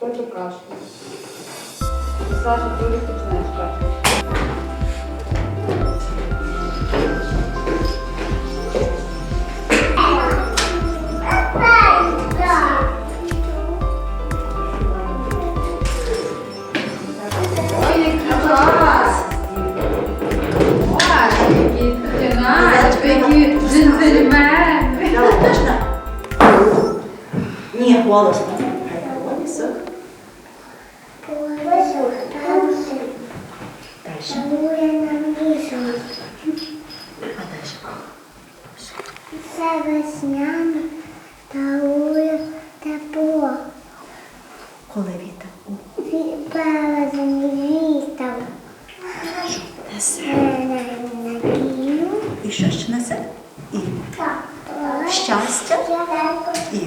Хто-то кашляє. Саша, вже починаєш кашляти. Ой, який Дальше. А дальше? Це весняна талує тепло. Коли вітер Березень вітав. несе. І що ще несе? І щастя. І.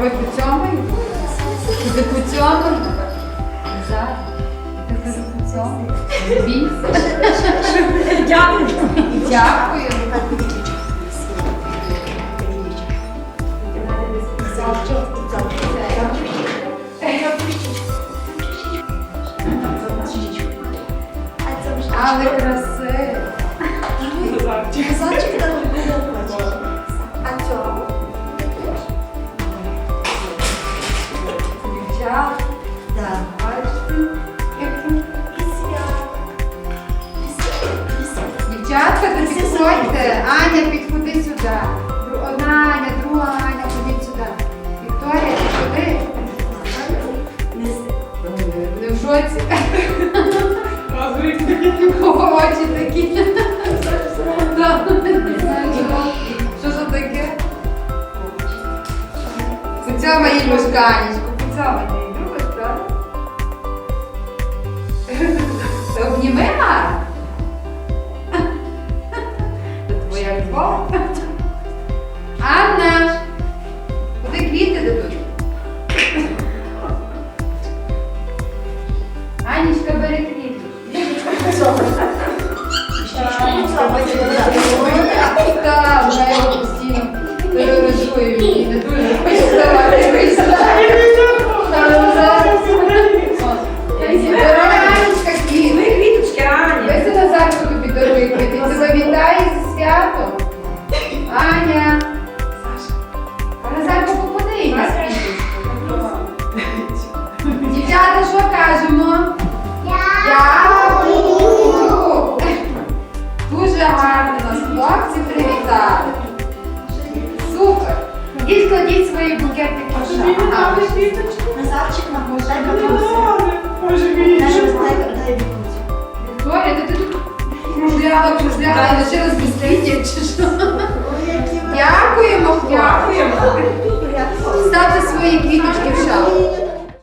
Ви поцьомай? Ти поцьомай? Назад. Ти кажу поцьомай. Бійся. Дякую. Дякую. Але красиво. Так. бачите, які. Дівчатка, то підходьте. Аня, підходи сюди. Одна Аня, друга Аня, ходіть сюди. Вікторія, підходи. Не в шоці. Очі такі. Що це таке? Поцьомай Ілюшка, Анечку, поцьомай. Любов. Анна, куди квіти дадуть? Анечка, бери квіти. Так, вона його постійно Ідіть складіть свої букети коша. Ага. Назарчик на дай бабусю. Дай дай бабусю. Вікторія, ти тут кружляла, кружляла, і лишилась без квітів чи що? Дякуємо, дякуємо. Ставте свої квіточки в шапку.